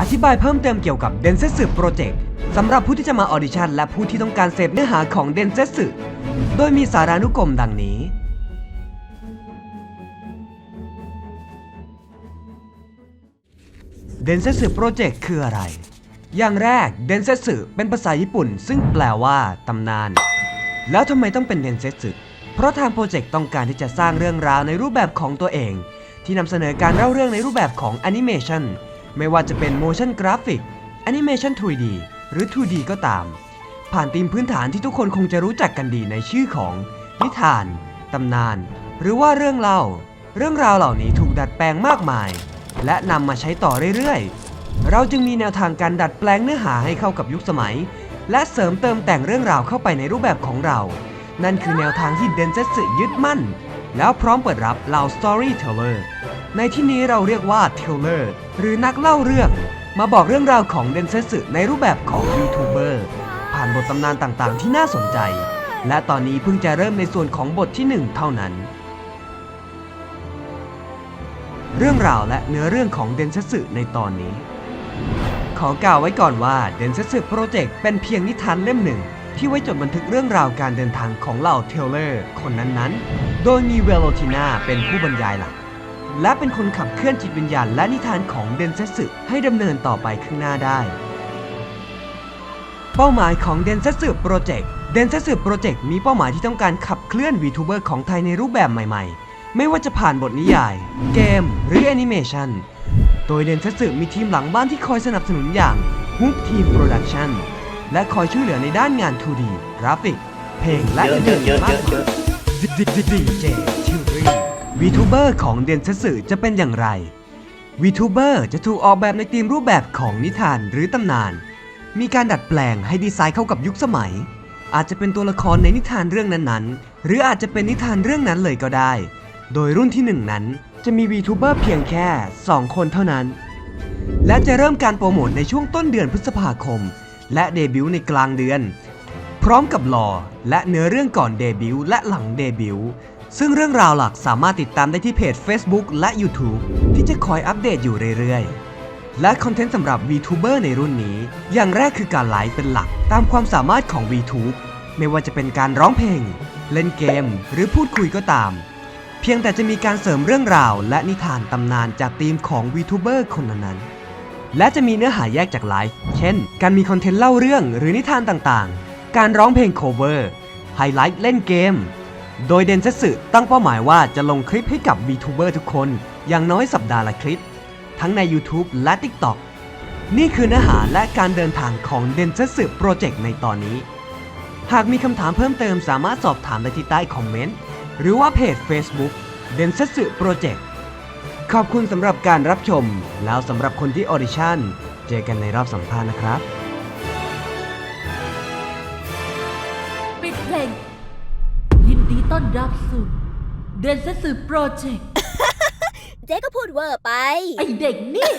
อธิบายเพิ่มเติมเกี่ยวกับ d e n s e t s u Project สำหรับผู้ที่จะมาออดิชั่นและผู้ที่ต้องการเสพเนื้อหาของ d e n s e t s u โดยมีสารานุกรมดังนี้ d e n s e t s u Project คืออะไร อย่างแรก d e n s e t s u เป็นภาษาญี่ปุ่น ซึ่งแปลว่าตำนาน แล้วทำไมต้องเป็น d e n s e t s u เพราะทางโปรเจกต์ต้องการที่จะสร้างเรื่องราวในรูปแบบของตัวเอง ที่นำเสนอการเล่าเรื่องในรูปแบบของแอนิเมชัน ไม่ว่าจะเป็น motion graphic animation 3D หรือ 2D ก็ตาม ผ่านธีมพื้นฐานที่ทุกคนคงจะรู้จักกันดีในชื่อของ นิทาน ตำนาน หรือว่าเรื่องเล่า เรื่องราวเหล่านี้ถูกดัดแปลงมากมาย และนำมาใช้ต่อเรื่อยๆ เราจึงมีแนวทางการดัดแปลงเนื้อหาให้เข้ากับยุคสมัย และเสริมเติมแต่งเรื่องราวเข้าไปในรูปแบบของเรา นั่นคือแนวทางที่เดนเซสึยึดมั่น แล้วพร้อมเปิดรับเหล่า storyteller ในที่นี้เราเรียกว่า teller หรือนักเล่าเรื่อง มาบอกเรื่องราวของเดนเซสึในรูปแบบของ YouTuber ผ่านบทตำนานต่างๆ ที่น่าสนใจ และตอนนี้เพิ่งจะเริ่มในส่วนของบทที่หนึ่งเท่านั้น เรื่องราวและเนื้อเรื่องของเดนเซสึในตอนนี้ ขอกล่าวไว้ก่อนว่าเดนเซสึโปรเจกต์เป็นเพียงนิทานเล่มหนึ่ง ที่ไว้จดบันทึกเรื่องราวการเดินทางของเหล่าเทเลอร์คนนั้นๆ โดยมีเวโลทิน่าเป็นผู้บรรยายหลัก และเป็นคนขับเคลื่อนจิตวิญญาณและนิทานของเดนเซสึให้ดำเนินต่อไปข้างหน้าได้ เป้าหมายของเดนเซสึโปรเจกต์เดนเซสึโปรเจกต์มีเป้าหมายที่ต้องการขับเคลื่อน VTuber ของไทยในรูปแบบใหม่ๆ ไม่ว่าจะผ่านบทนิยาย เกม หรือแอนิเมชันโดยเดนเซสึมีทีมหลังบ้านที่คอยสนับสนุนอย่าง Hoop Team Production และคอยช่วยเหลือในด้านงาน 2D กราฟิก เพลงและเยอะอื่นเยอะๆมากเยมาอะ ยดีดีเจทิวรีวีทูเบอร์ของเดนเซสึจะเป็นอย่างไรวีทูเบอร์จะถูกออกแบบในธีมรูปแบบของนิทานหรือตำนาน มีการดัดแปลงให้ดีไซน์เข้ากับยุคสมัย อาจจะเป็นตัวละครในนิทานเรื่องนั้นๆ หรืออาจจะเป็นนิทานเรื่องนั้นเลยก็ได้ โดยรุ่นที่หนึ่งนั้นจะมีวีทูเบอร์เพียงแค่ 2 คนเท่านั้น และจะเริ่มการโปรโมทในช่วงต้นเดือนพฤษภาคม และเดบิวต์ในกลางเดือน พร้อมกับลอและเนื้อเรื่องก่อนเดบิวต์และหลังเดบิวต์ซึ่งเรื่องราวหลักสามารถติดตามได้ที่เพจ Facebook และ YouTube ที่จะคอยอัปเดตอยู่เรื่อยๆ และคอนเทนต์สำหรับ VTuber ในรุ่นนี้ อย่างแรกคือการไลฟ์เป็นหลักตามความสามารถของ VTube ไม่ว่าจะเป็นการร้องเพลง เล่นเกม หรือพูดคุยก็ตาม เพียงแต่จะมีการเสริมเรื่องราวและนิทานตำนานจากทีมของ VTuber คนนั้นๆ และจะมีเนื้อหาแยกจากไลฟ์ เช่น การมีคอนเทนต์เล่าเรื่องหรือนิทานต่างๆ การร้องเพลงโคเวอร์ ไฮไลท์เล่นเกม โดยเดนเซสึตั้งเป้าหมายว่าจะลงคลิปให้กับ VTuber ทุกคน อย่างน้อยสัปดาห์ละคลิป ทั้งใน YouTube และ TikTok นี่คือเนื้อหาและการเดินทางของเดนเซสึโปรเจกต์ในตอนนี้ หากมีคำถามเพิ่มเติมสามารถสอบถามได้ที่ใต้คอมเมนต์ หรือว่าเพจ Facebook เดนเซสึโปรเจกต์ ขอบคุณสำหรับการรับชม แล้วสำหรับคนที่ออดิชั่น เจอกันในรอบสัมภาษณ์นะครับปิดเพลง ยินดีต้อนรับสู่เดนเซสือโปรเจกต์ เจ๊ก็พูดเวอร์ไป ไอเด็กนี่